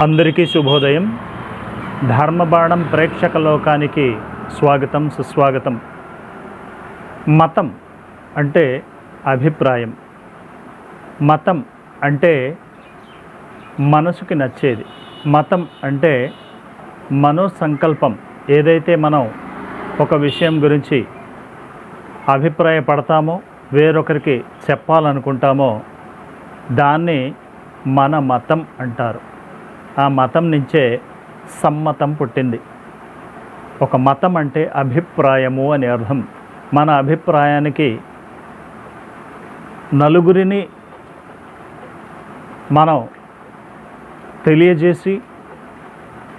అందరికీ శుభోదయం. ధర్మబాణం ప్రేక్షక లోకానికి స్వాగతం సుస్వాగతం. మతం అంటే అభిప్రాయం. మతం అంటే మనసుకి నచ్చేది. మతం అంటే మనోసంకల్పం. ఏదైతే మనం ఒక విషయం గురించి అభిప్రాయపడతామో వేరొకరికి చెప్పాలనుకుంటామో దాన్ని మన మతం అంటారు. ఆ మతం నుంచే సమ్మతం పుట్టింది. ఒక మతం అంటే అభిప్రాయము అని అర్థం. మన అభిప్రాయానికి నలుగురిని మనం తెలియజేసి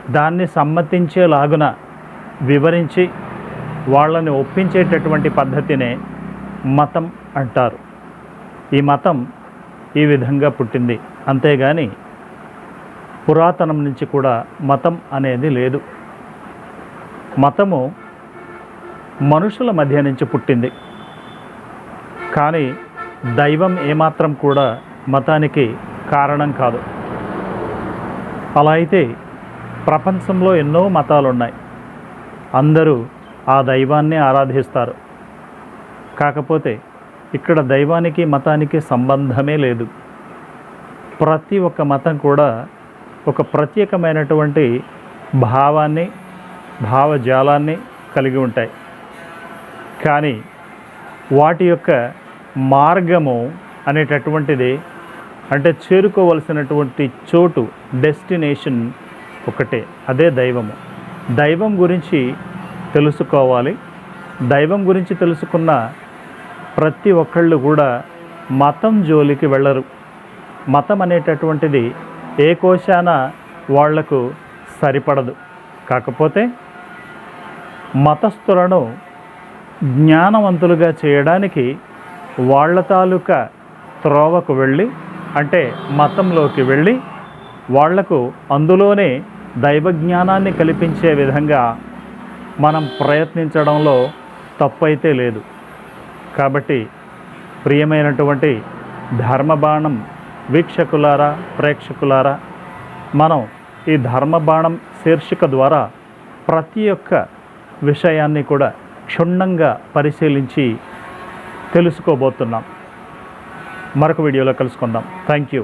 దాన్ని సమ్మతించేలాగున వివరించి వాళ్ళని ఒప్పించేటటువంటి పద్ధతినే మతం అంటారు. ఈ మతం ఈ విధంగా పుట్టింది. అంతేగాని పురాతనం నుంచి కూడా మతం అనేది లేదు. మతము మనుషుల మధ్య నుంచి పుట్టింది. కానీ దైవం ఏమాత్రం కూడా మతానికి కారణం కాదు. అలా అయితే ప్రపంచంలో ఎన్నో మతాలు ఉన్నాయి అందరూ ఆ దైవాన్ని ఆరాధిస్తారు. కాకపోతే ఇక్కడ దైవానికి మతానికి సంబంధమే లేదు. ప్రతి ఒక్క మతం కూడా ఒక ప్రత్యేకమైనటువంటి భావాన్ని భావజాలాన్ని కలిగి ఉంటాయి. కానీ వాటి యొక్క మార్గము అనేటటువంటిది అంటే చేరుకోవలసినటువంటి చోటు డెస్టినేషన్ ఒకటే అదే దైవము. దైవం గురించి తెలుసుకోవాలి. దైవం గురించి తెలుసుకున్న ప్రతి ఒక్కళ్ళు కూడా మతం జోలికి వెళ్ళరు. మతం అనేటటువంటిది ఏ కోశాన వాళ్ళకు సరిపడదు. కాకపోతే మతస్థులను జ్ఞానవంతులుగా చేయడానికి వాళ్ళ తాలూకా త్రోవకు వెళ్ళి అంటే మతంలోకి వెళ్ళి వాళ్ళకు అందులోనే దైవ జ్ఞానాన్ని కల్పించే విధంగా మనం ప్రయత్నించడంలో తప్పైతే లేదు. కాబట్టి ప్రియమైనటువంటి ధర్మబాణం వీక్షకులారా ప్రేక్షకులారా మనం ఈ ధర్మబాణం శీర్షిక ద్వారా ప్రతి ఒక్క విషయాన్ని కూడా క్షుణ్ణంగా పరిశీలించి తెలుసుకోబోతున్నాం. మరొక వీడియోలో కలుసుకుందాం. Thank you